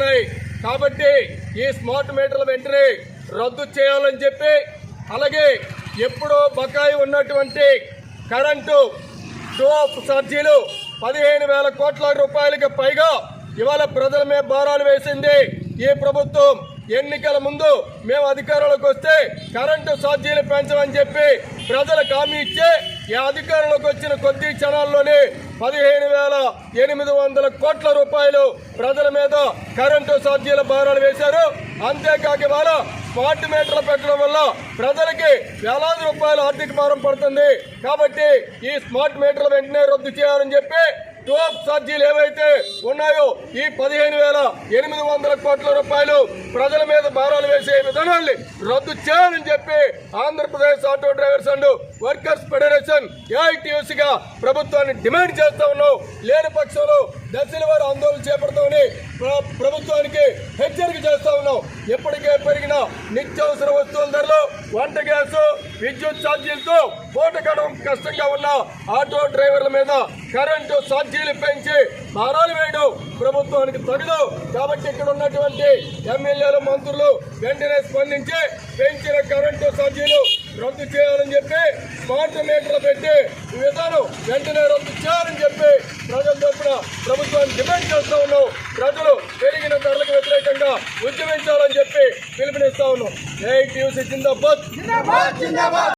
ఉన్నాయి. కాబట్టి ఈ స్మార్ట్ మీటర్ల వెంటనే రద్దు చేయాలని చెప్పి అలాగే ఎప్పుడో బకాయి ఉన్నటువంటి కరెంటు టోప్ ఛార్జీలు పదిహేను వేల కోట్ల రూపాయలకి పైగా ఇవాళ ప్రజల మీద భారాలు వేసింది ఈ ప్రభుత్వం. ఎన్నికల ముందు మేము అధికారంలోకి వస్తే కరెంటు ఛార్జీలు పెంచమని చెప్పి ప్రజలకు హామీ ఇచ్చే ఈ అధికారంలోకి వచ్చిన కొద్ది క్షణాల్లోనే పదిహేను వేల ఎనిమిది వందల కోట్ల రూపాయలు ప్రజల మీద కరెంటు ఛార్జీల భారాలు వేశారు. అంతేకాక ఇవాళ స్మార్ట్ మీటర్లు పెట్టడం వల్ల ప్రజలకి వేలాది రూపాయల ఆర్థిక భారం పడుతుంది. కాబట్టి ఈ స్మార్ట్ మీటర్లు వెంటనే రద్దు చేయాలని చెప్పి టోప్ ఛార్జీలు ఏవైతే ఉన్నాయో ఈ పదిహేను వేల ఎనిమిది వందల కోట్ల రూపాయలు ప్రజల మీద భారాలు వేసే విధానాన్ని రద్దు చేయాలని చెప్పి Andhra Pradesh auto drivers and workers federation ఏఐటీయూసీగా ప్రభుత్వాన్ని డిమాండ్ చేస్తా ఉన్నాం. లేని పక్షంలో దశల వారు ఆందోళన చేపడతామని ప్రభుత్వానికి హెచ్చరిక చేస్తా ఉన్నాం. ఇప్పటికే పెరిగిన నిత్యావసర వస్తువుల ధరలు వంట గ్యాసు విద్యుత్ ఛార్జీలతో పూట గడవడం కష్టంగా ఉన్న ఆటో డ్రైవర్ల మీద కరెంటు ఛార్జీలు పెంచి భారాలు వేయడం ప్రభుత్వానికి తగదు కాబట్టి ఇక్కడ ఉన్నటువంటి ఎమ్మెల్యేలు మంత్రులు వెంటనే స్పందించి పెంచిన కరెంటు ఛార్జీలు రద్దు చేయాలని చెప్పి స్మార్ట్ మీటర్లు పెట్టి ఈ విధానం వెంటనే రద్దు చేయాలని చెప్పి ప్రజల తరఫున ప్రభుత్వాన్ని డిమాండ్ చేస్తూ ఉన్నాం. ప్రజలు పెరిగిన ధరలకు కూడా ఉద్యమించాలని చెప్పి పిలుపునిస్తా ఉన్నాం. జై ఏఐటీయూసీ జిందాబాద్.